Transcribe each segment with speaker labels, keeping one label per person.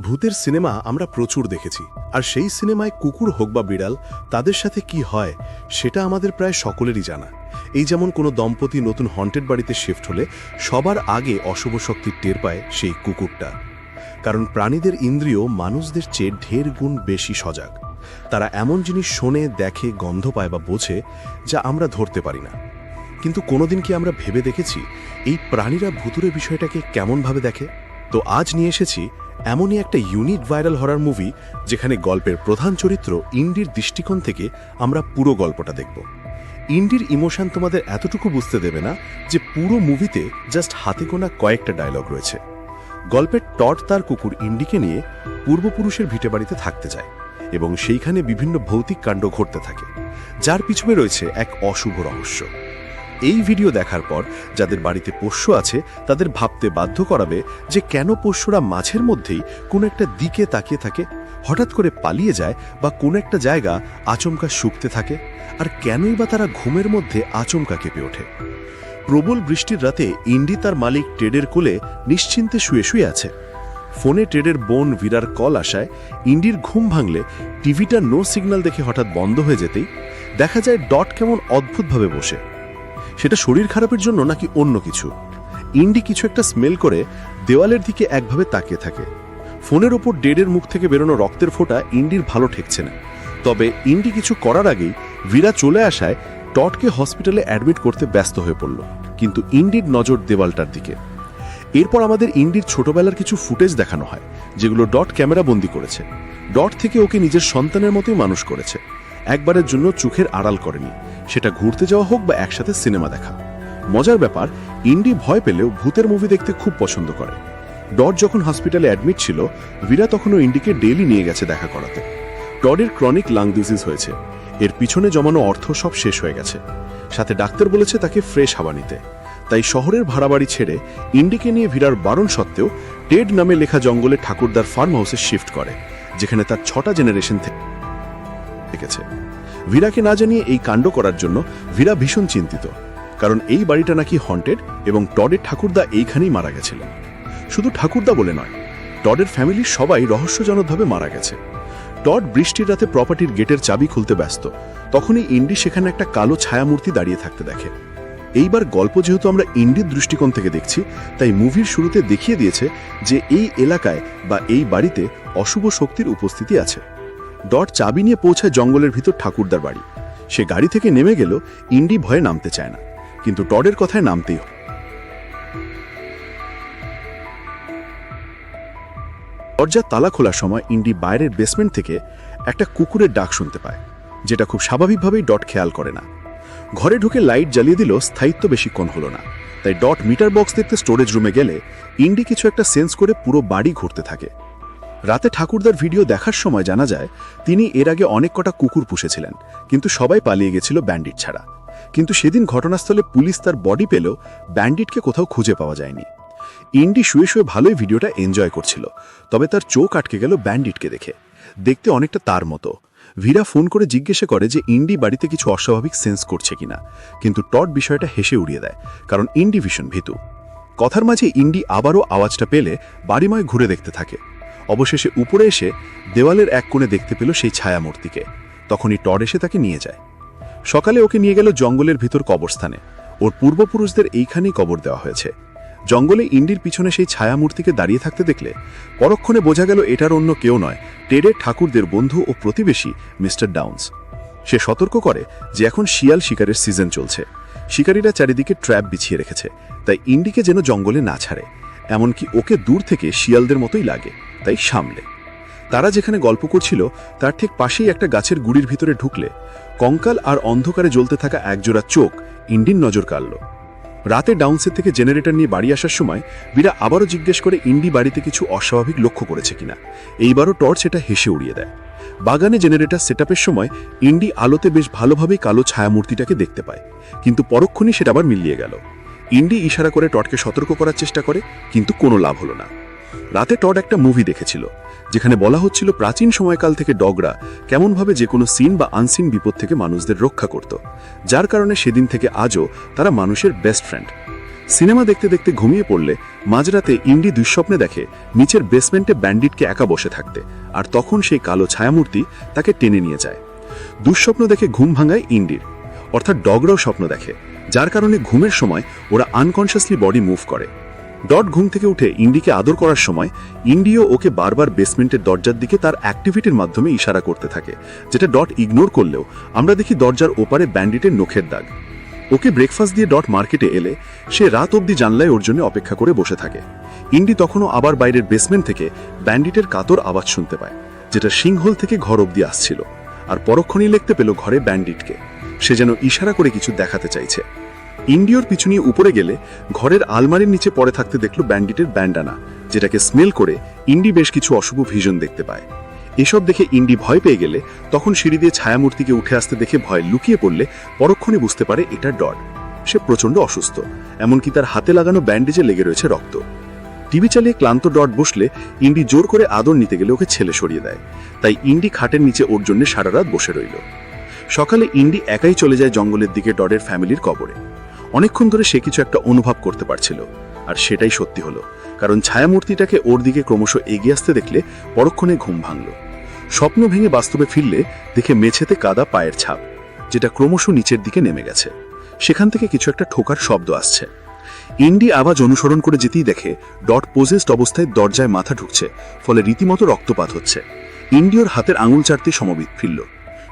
Speaker 1: ভূতের সিনেমা আমরা প্রচুর দেখেছি। আর সেই সিনেমায় কুকুর হোক বা বিড়াল, তাদের সাথে কি হয়, সেটা আমাদের প্রায় সকলেরই জানা। এই যেমন কোনো দম্পতি নতুন হন্টেড বাড়িতে শিফট হলে, সবার আগে অশুভ শক্তির টের পায় সেই কুকুরটা। কারণ প্রাণীদের ইন্দ্রিয় মানুষদের চেয়ে ঢের গুণ বেশি সজাগ। তারা এমন জিনিস শোনে, দেখে, গন্ধ পায় বা বোঝে, যা আমরা ধরতে পারি না। কিন্তু কোনোদিন কি আমরা ভেবে দেখেছি, এই প্রাণীরা ভুতুরে বিষয়টাকে কেমনভাবে দেখে? তো আজ নিয়ে এসেছি এমনই একটা ইউনিক ভাইরাল হরার মুভি যেখানে গল্পের প্রধান চরিত্র ইন্ডির দৃষ্টিকোণ থেকে আমরা পুরো গল্পটা দেখব। ইন্ডির ইমোশন তোমাদের এতটুকু বুঝতে দেবে না যে পুরো মুভিতে জাস্ট হাতে গোনা কয়েকটা ডায়লগ রয়েছে। গল্পের টট তার কুকুর ইন্ডিকে নিয়ে পূর্বপুরুষের ভিটে বাড়িতে থাকতে যায় এবং সেইখানে বিভিন্ন ভৌতিক কাণ্ড ঘটতে থাকে, যার পিছনে রয়েছে এক অশুভ রহস্য। এই ভিডিও দেখার পর যাদের বাড়িতে পোষ্য আছে, তাদের ভাবতে বাধ্য করাবে যে কেন পোষ্যরা মাঝের মধ্যেই কোনো একটা দিকে তাকিয়ে থাকে, হঠাৎ করে পালিয়ে যায় বা কোনো একটা জায়গা আচমকা শুকতে থাকে, আর কেনই বা তারা ঘুমের মধ্যে আচমকা কেঁপে ওঠে। প্রবল বৃষ্টির রাতে ইন্ডি তার মালিক টেডের কোলে নিশ্চিন্তে শুয়ে শুয়ে আছে। ফোনে টেডের বোন ভিরার কল আসায় ইন্ডির ঘুম ভাঙলে টিভিটা নো সিগন্যাল দেখে হঠাৎ বন্ধ হয়ে যেতেই দেখা যায় ডট কেমন অদ্ভুতভাবে বসে। সেটা শরীর খারাপের জন্য নাকি অন্য কিছু? ইন্ডি কিছু একটা স্মেল করে দেওয়ালের দিকে একভাবে তাকিয়ে থাকে। ফোনের ওপর ডেডের মুখ থেকে বেরোনো রক্তের ফোঁটা ইন্ডির ভালো ঠেকছে না। তবে ইন্ডি কিছু করার আগেই ভিরা চলে আসায় টটকে হসপিটালে অ্যাডমিট করতে ব্যস্ত হয়ে পড়ল। কিন্তু ইন্ডির নজর দেওয়ালটার দিকে। এরপর আমাদের ইন্ডির ছোটবেলার কিছু ফুটেজ দেখানো হয়, যেগুলো ডট ক্যামেরা বন্দি করেছে। ডট থেকে ওকে নিজের সন্তানের মতোই মানুষ করেছে। একবারের জন্য চোখের আড়াল করেনি। সেটা ঘুরতে যাওয়া হোক বা একসাথে সিনেমা দেখা। মজার ব্যাপার, ইন্ডি ভয় পেলেও ভূতের মুভি দেখতে খুব পছন্দ করে। ডট যখন হসপিটালে অ্যাডমিট ছিল, ভিরা তখনও ইন্ডিকে ডেইলি নিয়ে গেছে দেখা করাতে। ডডের ক্রনিক লাং ডিজিজ হয়েছে। এর পিছনে জমানো অর্থ সব শেষ হয়ে গেছে। সাথে ডাক্তার বলেছে তাকে ফ্রেশ হাওয়া নিতে। তাই শহরের ভাড়া বাড়ি ছেড়ে ইন্ডিকে নিয়ে ভিড়ার বারণ সত্ত্বেও টেড নামে লেখা জঙ্গলে ঠাকুরদার ফার্ম হাউসে শিফট করে, যেখানে তার ছটা জেনারেশন থেকেছে ভিরাকে না জানিয়ে এই কাণ্ড করার জন্য ভিরা ভীষণ চিন্তিত, কারণ এই বাড়িটা নাকি হন্টেড এবং টডের ঠাকুরদা এইখানেই মারা গেছিলেন। শুধু ঠাকুরদা বলে নয়, টডের ফ্যামিলির সবাই রহস্যজনকভাবে মারা গেছে। টড বৃষ্টির রাতে প্রপার্টির গেটের চাবি খুলতে ব্যস্ত, তখনই ইন্ডি সেখানে একটা কালো ছায়ামূর্তি দাঁড়িয়ে থাকতে দেখে। এইবার গল্প যেহেতু আমরা ইন্ডির দৃষ্টিকোণ থেকে দেখছি, তাই মুভির শুরুতে দেখিয়ে দিয়েছে যে এই এলাকায় বা এই বাড়িতে অশুভ শক্তির উপস্থিতি আছে। ডট চাবি নিয়ে পৌঁছায় জঙ্গলের ভিতর ঠাকুরদার বাড়ি। সে গাড়ি থেকে নেমে গেল, ইন্ডি ভয়ে নামতে চায় না। কিন্তু টডের কথায় নামতেই হয়। দরজার তালা খোলার সময় ইন্ডি বাইরের বেসমেন্ট থেকে একটা কুকুরের ডাক শুনতে পায়, যেটা খুব স্বাভাবিকভাবেই ডট খেয়াল করে না। ঘরে ঢুকে লাইট জ্বালিয়ে দিলেও স্থায়িত্ব বেশিক্ষণ হলো না। তাই ডট মিটার বক্স দেখতে স্টোরেজ রুমে গেলে ইন্ডি কিছু একটা সেন্স করে পুরো বাড়ি ঘুরতে থাকে। রাতে ঠাকুরদার ভিডিও দেখার সময় জানা যায়, তিনি এর আগে অনেক কটা কুকুর পুষেছিলেন, কিন্তু সবাই পালিয়ে গেছিল ব্যান্ডিট ছাড়া। কিন্তু সেদিন ঘটনাস্থলে পুলিশ তার বডি পেলেও ব্যান্ডিটকে কোথাও খুঁজে পাওয়া যায়নি। ইন্ডি শুয়ে শুয়ে ভালোই ভিডিওটা এনজয় করছিল, তবে তার চোখ আটকে গেল ব্যান্ডিটকে দেখে। দেখতে অনেকটা তার মতো। ভিরা ফোন করে জিজ্ঞাসা করে যে ইন্ডি বাড়িতে কিছু অস্বাভাবিক সেন্স করছে কিনা, কিন্তু টট বিষয়টা হেসে উড়িয়ে দেয়, কারণ ইন্ডি ভীষণ ভীতু। কথার মাঝে ইন্ডি আবারও আওয়াজটা পেলে বাড়িময় ঘুরে দেখতে থাকে। অবশেষে উপরে এসে দেওয়ালের এক কোণে দেখতে পেল সেই ছায়ামূর্তিকে। তখনই টড এসে তাকে নিয়ে যায়। সকালে ওকে নিয়ে গেল জঙ্গলের ভিতর কবরস্থানে। ওর পূর্বপুরুষদের এইখানেই কবর দেওয়া হয়েছে। জঙ্গলে ইন্ডির পিছনে সেই ছায়ামূর্তিকে দাঁড়িয়ে থাকতে দেখলে পরক্ষণে বোঝা গেল এটার অন্য কেউ নয় টেডের ঠাকুরদের বন্ধু ও প্রতিবেশী মিস্টার ডাউন্স। সে সতর্ক করে যে এখন শিয়াল শিকারের সিজন চলছে। শিকারীরা চারিদিকে ট্র্যাপ বিছিয়ে রেখেছে, তাই ইন্ডিকে যেন জঙ্গলে না ছাড়ে। এমনকি ওকে দূর থেকে শিয়ালদের মতোই লাগে। তাই সামলে। তারা যেখানে গল্প করছিল, তার ঠিক পাশেই একটা গাছের গুড়ির ভিতরে ঢুকলে, কঙ্কাল আর অন্ধকারে জ্বলতে থাকা একজোড়া চোখ ইন্ডির নজর কাড়ল। রাতে ডাউনসের থেকে জেনারেটর নিয়ে বাড়ি আসার সময়, বীরা আবারও জিজ্ঞেস করে ইন্ডি বাড়িতে কিছু অস্বাভাবিক লক্ষ্য করেছে কিনা। এইবারও টর্চ এটা হেসে উড়িয়ে দেয়। বাগানে জেনারেটর সেটআপের সময়, ইন্ডি আলোতে বেশ ভালোভাবেই কালো ছায়ামূর্তিটাকে দেখতে পায়। কিন্তু পরক্ষণই সেটা আবার মিলিয়ে গেল। ইন্ডি ইশারা করে টটকে সতর্ক করার চেষ্টা করে, কিন্তু কোনো লাভ হলো না। রাতে টড একটা মুভি দেখেছিল, যেখানে বলা হচ্ছিল প্রাচীন সময়কাল থেকে ডগরা কেমনভাবে যে কোনো সিন বা আনসিন বিপদ থেকে মানুষদের রক্ষা করত, যার কারণে সেদিন থেকে আজও তারা মানুষের বেস্ট ফ্রেন্ড
Speaker 2: সিনেমা দেখতে দেখতে ঘুমিয়ে পড়লে মাঝরাতে ইন্ডি দুঃস্বপ্নে দেখে নিচের বেসমেন্টে ব্যান্ডিটকে একা বসে থাকতে, আর তখন সেই কালো ছায়ামূর্তি তাকে টেনে নিয়ে যায়। দুঃস্বপ্ন দেখে ঘুম ভাঙায় ইন্ডির, অর্থাৎ ডগরাও স্বপ্ন দেখে, যার কারণে ঘুমের সময় ওরা আনকনশিয়াসলি বডি মুভ করে। ডট ঘুম থেকে উঠে ইন্ডিকে আদর করার সময়, ইন্ডিও ওকে বারবার বেসমেন্টের দরজার দিকে তার অ্যাক্টিভিটির মাধ্যমে ইশারা করতে থাকে, যেটা ডট ইগনোর করলেও আমরা দেখি দরজার ওপারে ব্যান্ডিটের নখের দাগ। ওকে ব্রেকফাস্ট দিয়ে ডট মার্কেটে এলে, সে রাত অবধি জানলায় ওর জন্য অপেক্ষা করে বসে থাকে। ইন্ডি তখনও আবার বাইরের বেসমেন্ট থেকে ব্যান্ডিটের কাতর আওয়াজ শুনতে পায়, যেটা সিংহল থেকে ঘর অবধি আসছিল, আর পরক্ষণেই লিখতে পেল ঘরে ব্যান্ডিটকে। সে যেন ইশারা করে কিছু দেখাতে চাইছে। ইন্ডিওর পিছু উপরে গেলে ঘরের আলমারির নিচে পড়ে থাকতে দেখল ব্যান্ডিটের ব্যান্ডানা, যেটাকে স্মেল করে ইন্ডি বেশ কিছু অশুভ ভিজন দেখতে পায়। এসব দেখে ইন্ডি ভয় পেয়ে গেলে তখন সিঁড়ি দিয়ে ছায়ামূর্তিকে উঠে আসতে দেখে ভয় লুকিয়ে পড়লে পরক্ষণে বুঝতে পারে এটা ডট। সে প্রচণ্ড অসুস্থ, এমনকি তার হাতে লাগানো ব্যান্ডেজে লেগে রয়েছে রক্ত। টিভি চালিয়ে ক্লান্ত ডট বসলে ইন্ডি জোর করে আদর নিতে গেলে ওকে ছেলে সরিয়ে দেয়। তাই ইন্ডি খাটের নিচে ওর জন্য সারা রাত বসে রইল। সকালে ইন্ডি একাই চলে যায় জঙ্গলের দিকে ডডের ফ্যামিলির কবরে। অনেকক্ষণ ধরে সে কিছু একটা অনুভব করতে পারছিল, আর সেটাই সত্যি হলো, কারণ ছায়ামূর্তিটাকে ওর দিকে ক্রমশ এগিয়ে আসতে দেখলে পরক্ষণে ঘুম ভাঙল। স্বপ্ন ভেঙে বাস্তবে ফিরলে দেখে মেঝেতে কাদা পায়ের ছাপ, যেটা ক্রমশ নিচের দিকে নেমে গেছে। সেখান থেকে কিছু একটা ঠোকার শব্দ আসছে। ইন্ডি আওয়াজ অনুসরণ করে যেতেই দেখে ডট পোজেস্ট অবস্থায় দরজায় মাথা ঢুকছে, ফলে রীতিমতো রক্তপাত হচ্ছে। ইন্ডিওর হাতের আঙুল চারতে সমবিত ফিরল।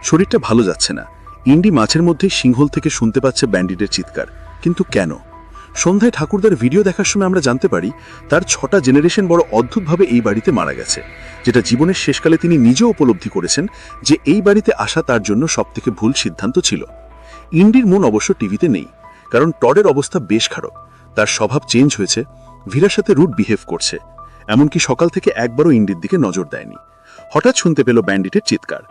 Speaker 2: শরীরটা ভালো যাচ্ছে না। ইন্ডি মাছের মধ্যে সিংহল থেকে শুনতে পাচ্ছে ব্যান্ডিডের চিৎকার। কিন্তু কেন? সন্ধ্যায় ঠাকুরদার ভিডিও দেখার সময় আমরা জানতে পারি, তার ছটা জেনারেশন বড় অদ্ভুতভাবে এই বাড়িতে মারা গেছে, যেটা জীবনের শেষকালে তিনি নিজেও উপলব্ধি করেছেন যে এই বাড়িতে আসা তার জন্য সবথেকে ভুল সিদ্ধান্ত ছিল। ইন্ডির মন অবশ্য টিভিতে নেই, কারণ টডের অবস্থা বেশ খারাপ, তার স্বভাব চেঞ্জ হয়েছে, ভীরার সাথে রুট বিহেভ করছে, এমনকি সকাল থেকে একবারও ইন্ডির দিকে নজর দেয়নি। হঠাৎ শুনতে পেল ব্যান্ডিটের চিৎকার।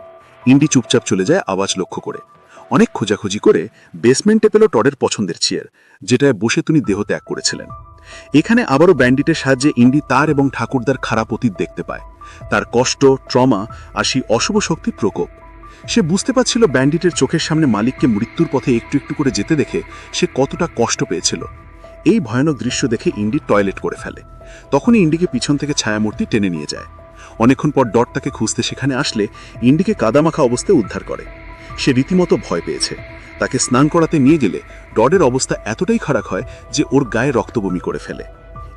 Speaker 2: ইন্ডি চুপচাপ চলে যায় আওয়াজ লক্ষ্য করে। অনেক খোঁজাখুঁজি করে বেসমেন্টে পেল টডের পছন্দের চেয়ার যেটায় বসে তিনি দেহ ত্যাগ করেছিলেন। এখানে আবারও ব্যান্ডিটের সাহায্যে ইন্ডি তার এবং ঠাকুরদার খারাপ অতীত দেখতে পায়। তার কষ্ট ট্রমা আর সেই অশুভ শক্তি প্রকোপ। সে বুঝতে পারছিল ব্যান্ডিটের চোখের সামনে মালিককে মৃত্যুর পথে একটু একটু করে যেতে দেখে সে কতটা কষ্ট পেয়েছিল। এই ভয়ানক দৃশ্য দেখে ইন্ডি টয়লেট করে ফেলে। তখনই ইন্ডিকে পিছন থেকে ছায়ামূর্তি টেনে নিয়ে যায়। অনেকক্ষণ পর ডট তাকে খুঁজতে সেখানে আসলে ইন্ডিকে কাদামাখা অবস্থায় উদ্ধার করে। সে রীতিমতো ভয় পেয়েছে। তাকে স্নান করাতে নিয়ে গেলে ডডের অবস্থা এতটাই খারাপ হয় যে ওর গায়ে রক্তবমি করে ফেলে।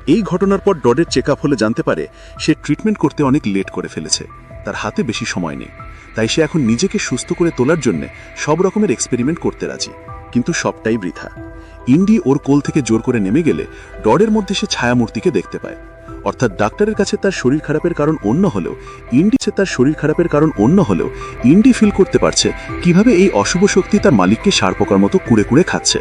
Speaker 2: এই ঘটনার পর ডডের চেক আপ হলে জানতে পারে সে ট্রিটমেন্ট করতে অনেক লেট করে ফেলেছে। তার হাতে বেশি সময় নেই। তাই সে এখন নিজেকে সুস্থ করে তোলার জন্য সব রকমের এক্সপেরিমেন্ট করতে রাজি। কিন্তু সবটাই বৃথা। ইন্ডি ওর কোল থেকে জোর করে নেমে গেলে ডডের মধ্যে সে ছায়ামূর্তিকে দেখতে পায়। অর্থাৎ ডাক্তারের কাছে তার শরীর খারাপের কারণ অন্য হলেও ইন্ডিছে তার শরীর খারাপের কারণ অন্য হলেও, ইন্ডি ফিল করতে পারছে কীভাবে এই অশুভ শক্তি তার মালিককে সার পোকার মতো কুড়ে কুড়ে খাচ্ছে।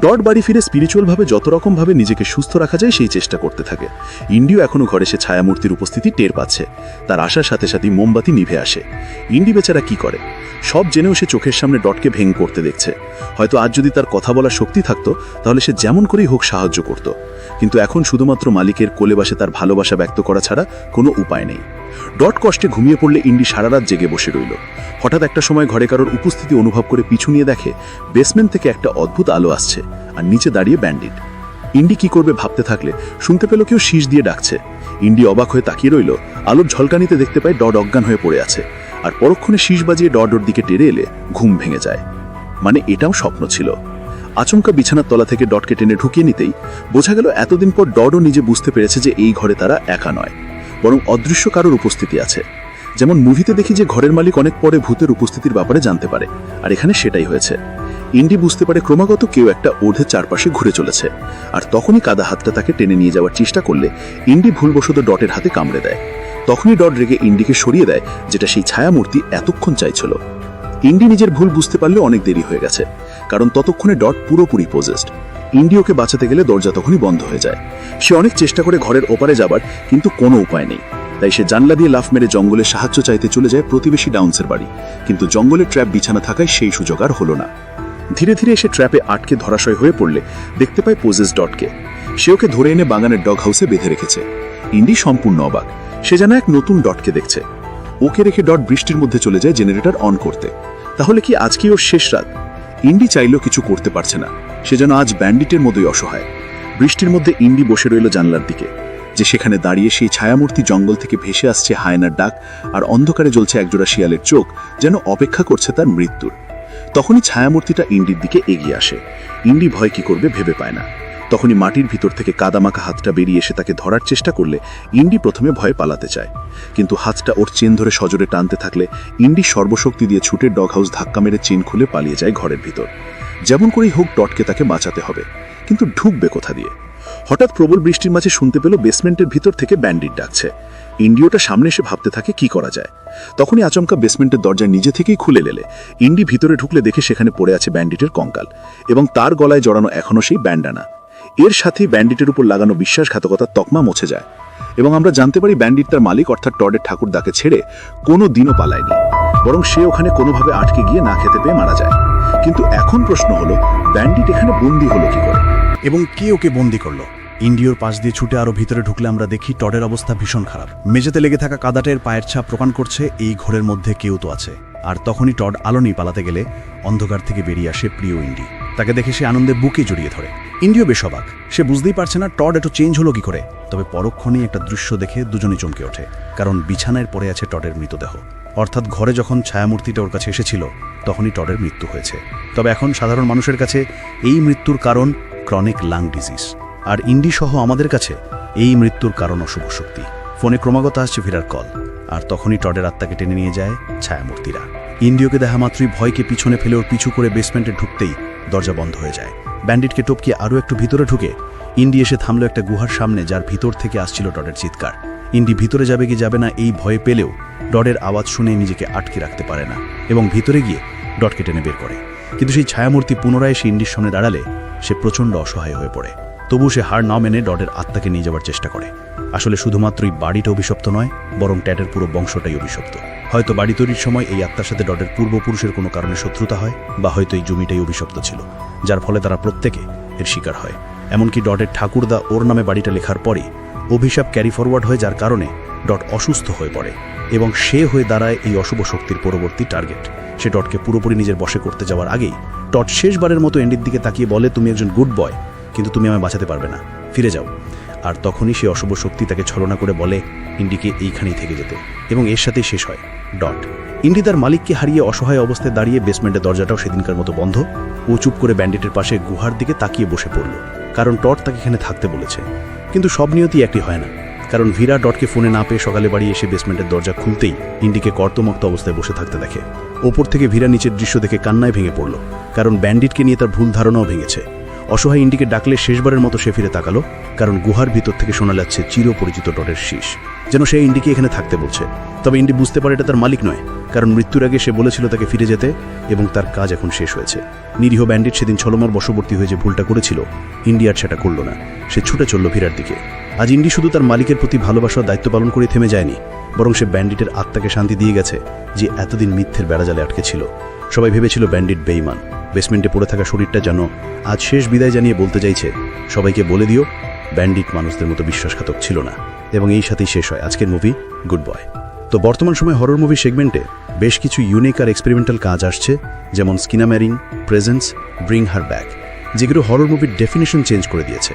Speaker 2: ডট বাড়ি ফিরে স্পিরিচুয়ালভাবে যত রকমভাবে নিজেকে সুস্থ রাখা যায় সেই চেষ্টা করতে থাকে। ইন্ডিও এখনও ঘরে সে ছায়ামূর্তির উপস্থিতি টের পাচ্ছে। তার আসার সাথে সাথে মোমবাতি নিভে আসে। ইন্ডি বেচারা কি করে? সব জেনেও সে চোখের সামনে ডটকে ভেঙ করতে দেখছে। হয়তো আজ যদি তার কথা বলার শক্তি থাকতো, তাহলে সে যেমন করেই হোক সাহায্য করত। কিন্তু এখন শুধুমাত্র মালিকের কোলে বাসে তার ভালোবাসা ব্যক্ত করা ছাড়া কোনো উপায় নেই। ডট কষ্টে ঘুমিয়ে পড়লে ইন্ডি সারা রাত জেগে বসে রইল। হঠাৎ একটা সময় ঘরে কারোর উপস্থিতি অনুভব করে পিছু নিয়ে দেখে, বেসমেন্ট থেকে একটা অদ্ভুত আলো আসছে আর নিচে দাঁড়িয়ে ব্যান্ডিট ইন্ডি কি করবে ভাবতে থাকলে শুনতে পেল কেউ শীষ দিয়ে ডাকছে। ইন্ডি অবাক হয়ে তাকিয়ে রইল, আলোর ঝলকানিতে দেখতে পায় ডড অজ্ঞান হয়ে পড়ে আছে আর পরক্ষণে শীষ বাজিয়ে ডড ওর দিকে টেরে এলে ঘুম ভেঙে যায়। মানে এটাও স্বপ্ন ছিল। আচমকা বিছানার তলা থেকে ডটকে টেনে ঢুকিয়ে নিতেই বোঝা গেল এতদিন পর ডডও নিজে বুঝতে পেরেছে যে এই ঘরে তারা একা নয়। বরং অদৃশ্য কারোর উপস্থিতি আছে। যেমন মুভিতে দেখি যে ঘরের মালিক অনেক পরে ভূতের উপস্থিতির ব্যাপারে জানতে পারে। আর এখানে সেটাই হয়েছে। ইন্ডি বুঝতে পারে ক্রমাগত কেউ একটা ওঢে চারপাশে ঘুরে চলেছে। আর তখনই কাদা হাতটা তাকে টেনে নিয়ে যাওয়ার চেষ্টা করলে ইন্ডি ভুলবশত ডটের হাতে কামড়ে দেয়। তখনই ডট রেগে ইন্ডিকে সরিয়ে দেয়, যেটা সেই ছায়ামূর্তি এতক্ষণ চাইছিল। ইন্ডি নিজের ভুল বুঝতে পারলে অনেক দেরি হয়ে গেছে। কারণ ততক্ষণে ডট পুরোপুরি পজেস্ট ইন্ডি ওকে বাঁচাতে গেলে দরজা তখনই বন্ধ হয়ে যায়। সে অনেক চেষ্টা করে ঘরের ওপারে যাবার, কিন্তু কোনো উপায় নেই। তাই সে জানলা দিয়ে লাফ মেরে জঙ্গলে সাহায্য চাইতে চলে যায় প্রতিবেশী ডাউন্সের বাড়ি। কিন্তু জঙ্গলের ট্র্যাপ বিছানা থাকায় সেই সুযোগ আর হলো না। ধীরে ধীরে এসে ট্র্যাপে আটকে ধরাশয় হয়ে পড়লে দেখতে পায় পোজেস ডটকে সে ওকে ধরে এনে বাগানের ডগ হাউসে বেঁধে রেখেছে। ইন্ডি সম্পূর্ণ অবাক। সে যেন এক নতুন ডটকে দেখছে। ওকে রেখে ডট বৃষ্টির মধ্যে চলে যায় জেনারেটর অন করতে। তাহলে কি আজকেই ওর শেষ রাত? ইন্ডি চাইলেও কিছু করতে পারছে না। সে যেন আজ ব্যান্ডিটের মতোই অসহায়। বৃষ্টির মধ্যে ইন্ডি বসে রইল জানলার দিকে, যে সেখানে দাঁড়িয়ে সেই ছায়ামূর্তি জঙ্গল থেকে ভেসে আসছে হায়নার ডাক আর অন্ধকারে জ্বলছে একজোড়া শিয়ালের চোখ, যেন অপেক্ষা করছে তার মৃত্যুর। তখনই ছায়ামূর্তিটা ইন্ডির দিকে এগিয়ে আসে। ইন্ডি ভয় কি করবে ভেবে পায় না। তখনই মাটির ভিতর থেকে কাদামাখা হাতটা বেরিয়ে এসে তাকে ধরার চেষ্টা করলে ইন্ডি প্রথমে ভয়ে পালাতে চায়। কিন্তু হাতটা ওর চেন ধরে সজোরে টানতে থাকলে ইন্ডি সর্বশক্তি দিয়ে ছুটে ডগ হাউস ধাক্কা মেরে চেন খুলে পালিয়ে যায় ঘরের ভিতর। যেমন করেই হোক টটকে তাকে বাঁচাতে হবে, কিন্তু ঢুকবে কোথা দিয়ে? হঠাৎ প্রবল বৃষ্টির মাঝে শুনতে পেল বেসমেন্টের ভিতর থেকে ব্যান্ডিট ডাকছে। ইন্ডিওটা সামনে এসে ভাবতে থাকে কি করা যায়। তখনই আচমকা বেসমেন্টের দরজা নিজে থেকেই খুলে লেলে ইন্ডি ভিতরে ঢুকলে দেখে সেখানে পড়ে আছে ব্যান্ডিটের কঙ্কাল এবং তার গলায় জড়ানো এখনও সেই ব্যান্ডানা। এর সাথেই ব্যান্ডিটের উপর লাগানো বিশ্বাসঘাতকতার তকমা মুছে যায়। এবং আমরা জানতে পারি ব্যান্ডিট তার মালিক, অর্থাৎ টডের ঠাকুরদাকে ছেড়ে কোনো দিনও পালায়নি। বরং সে ওখানে কোনোভাবে আটকে গিয়ে না খেতে পেয়ে মারা যায়। কিন্তু এখন প্রশ্ন হলো ব্যান্ডিট এখানে বন্দি হলো কি করে?
Speaker 3: এবং কে ওকে বন্দি করল? ইন্ডিওর পাশ দিয়ে ছুটে আরও ভিতরে ঢুকলে আমরা দেখি টডের অবস্থা ভীষণ খারাপ। মেঝেতে লেগে থাকা কাদাটের পায়ের ছাপ প্রমাণ করছে এই ঘোরের মধ্যে কেউ তো আছে। আর তখনই টড আলোনি পালাতে গেলে অন্ধকার থেকে বেরিয়ে আসে প্রিয় ইন্ডি। তাকে দেখে সে আনন্দে বুকে জড়িয়ে ধরে। ইন্ডিও বেশ অবাক সে বুঝতেই পারছে না টড একটু চেঞ্জ হলো কি করে। তবে পরক্ষণেই একটা দৃশ্য দেখে দুজনই চমকে ওঠে, কারণ বিছানায় পড়ে আছে টডের মৃতদেহ। অর্থাৎ ঘরে যখন ছায়ামূর্তিটা ওর কাছে এসেছিল, তখনই টডের মৃত্যু হয়েছে। তবে এখন সাধারণ মানুষের কাছে এই মৃত্যুর কারণ ক্রনিক লাং ডিজিজ আর ইন্ডি সহ আমাদের কাছে এই মৃত্যুর কারণ অশুভ শক্তি। ফোনে ক্রমাগত আসছে ভিরার কল, আর তখনই টডের আত্মাকে টেনে নিয়ে যায় ছায়ামূর্তিরা। ইন্ডিওকে দেখা মাত্রই ভয়কে পিছনে ফেলে ওর পিছু করে বেসমেন্টে ঢুকতেই দরজা বন্ধ হয়ে যায়। ব্যান্ডিটকে টপকিয়ে আরও একটু ভিতরে ঢুকে ইন্ডি এসে থামলো একটা গুহার সামনে যার ভিতর থেকে আসছিল টডের চিৎকার। ইন্ডি ভিতরে যাবে কি যাবে না এই ভয়ে পেলেও ডডের আওয়াজ শুনে নিজেকে আটকে রাখতে পারে না এবং ভিতরে গিয়ে ডটকে টেনে বের করে। কিন্তু সেই ছায়ামূর্তি পুনরায় সে ইন্ডির সামনে দাঁড়ালে সে প্রচণ্ড অসহায় হয়ে পড়ে। তবু সে হার না মেনে ডটের আত্মাকে নিয়ে যাওয়ার চেষ্টা করে। আসলে শুধুমাত্রই বাড়িটা অভিশপ্ত নয়, বরং ট্যাটের পুরো বংশটাই অভিশপ্ত। হয়তো বাড়ি তৈরির সময় এই আত্মার সাথে ডটের পূর্বপুরুষের কোনো কারণে শত্রুতা হয়, বা হয়তো এই জমিটাই অভিশপ্ত ছিল, যার ফলে তারা প্রত্যেকে এর শিকার হয়। এমনকি ডটের ঠাকুরদা ওর নামে বাড়িটা লেখার পরে অভিশাপ ক্যারি ফরওয়ার্ড হয় যার কারণে ডট অসুস্থ হয়ে পড়ে, এবং সে হয়ে দাঁড়ায় এই অশুভ শক্তির পরবর্তী টার্গেট। সে ডটকে পুরোপুরি নিজের বশে করতে যাওয়ার আগেই ডট শেষবারের মতো এন্ডির দিকে তাকিয়ে বলে, তুমি একজন গুড বয়, কিন্তু তুমি আমায় বাঁচাতে পারবে না। ফিরে যাও। আর তখনই সে অশুভ শক্তি তাকে ছলনা করে বলে, ইন্ডিকে এইখানেই থেকে যেতে। এবং এর সাথেই শেষ হয়। ডট। ইন্ডি তার মালিককে হারিয়ে অসহায় অবস্থায় দাঁড়িয়ে বেসমেন্টের দরজাটাও সেদিনকার মতো বন্ধ। ও চুপ করে ব্যান্ডেটের পাশে গুহার দিকে তাকিয়ে বসে পড়ল, কারণ টট তাকে এখানে থাকতে বলেছে। কিন্তু সব নিয়তি একটি হয় না, কারণ ভীরা ডটকে ফোনে না পেয়ে সকালে বাড়ি এসে বেসমেন্টের দরজা খুলতেই ইন্ডিকে কর্তমক্ত অবস্থায় বসে থাকতে দেখে। ওপর থেকে ভীরা নিচের দৃশ্য দেখে কান্নায় ভেঙে পড়ল, কারণ ব্যান্ডিটকে নিয়ে তার ভুল ধারণাও ভেঙেছে। অসহায় ইন্ডিকে ডাকলে শেষবারের মতো সে ফিরে তাকালো, কারণ গুহার ভিতর থেকে শোনা যাচ্ছে চিরপরিচিত ডটের শীষ। যেন সে ইন্ডিকে এখানে থাকতে বলছে। তবে ইন্ডি বুঝতে পারে এটা তার মালিক নয়, কারণ মৃত্যুর আগে সে বলেছিল তাকে ফিরে যেতে, এবং তার কাজ এখন শেষ হয়েছে। নিরীহ ব্যান্ডিট সেদিন ছলমার বশবর্তী হয়ে যে ভুলটা করেছিল ইন্ডিয়ার সেটা করল না। সে ছুটে চলল ফিরার দিকে। আজ ইন্ডি শুধু তার মালিকের প্রতি ভালোবাসার দায়িত্ব পালন করে থেমে যায়নি। বরং সে ব্যান্ডিটের আত্মাকে শান্তি দিয়ে গেছে যে এতদিন মিথ্যের বেড়াজালে আটকে ছিল। সবাই ভেবেছিল ব্যান্ডিট বেইমান বেসমেন্টে পড়ে থাকা শরীরটা যেন আজ শেষ বিদায় জানিয়ে বলতে চাইছে, সবাইকে বলে দিও, ব্যান্ডিট মানুষদের মতো বিশ্বাসঘাতক ছিল না। এবং এই সাথেই শেষ হয় আজকের মুভি, গুড বয়। তো বর্তমান সময় হরর মুভি সেগমেন্টে বেশ কিছু ইউনিক আর এক্সপেরিমেন্টাল কাজ আসছে, যেমন Skinamarink presence bring her back যেগুলো হরর মুভির ডেফিনেশন চেঞ্জ করে দিয়েছে।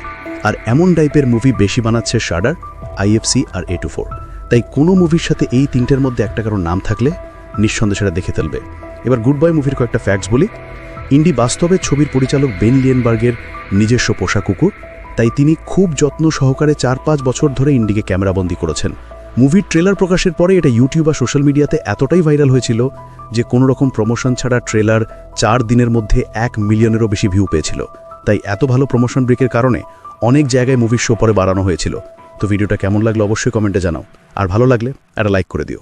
Speaker 3: আর এমন টাইপের মুভি বেশি বানাচ্ছে শাডার আইএফসি আর এ টু ফোর। তাই কোনো মুভির সাথে এই তিনটের মধ্যে একটা কারও নাম থাকলে নিঃসন্দেহে সেটা দেখে ফেলবে। এবার গুড বয় মুভির কয়েকটা ফ্যাক্টস বলি। ইন্ডি বাস্তবে ছবির পরিচালক বেন লিয়েনবার্গের নিজস্ব পোষা কুকুর, তাই তিনি খুব যত্ন সহকারে চার পাঁচ বছর ধরে ইন্ডিকে ক্যামেরাবন্দি করেছেন। মুভির ট্রেলার প্রকাশের পরে এটা ইউটিউব বা সোশ্যাল মিডিয়াতে এতটাই ভাইরাল হয়েছিল যে কোনো রকম প্রমোশন ছাড়া ট্রেলার চার দিনের মধ্যে এক মিলিয়নেরও বেশি ভিউ পেয়েছিল। তাই এত ভালো প্রমোশন ব্রেকের কারণে অনেক জায়গায় মুভির শো পরে বাড়ানো হয়েছিল। তো ভিডিওটা কেমন লাগল অবশ্যই কমেন্টে জানাও। আর ভালো লাগলে একটা লাইক করে দিও।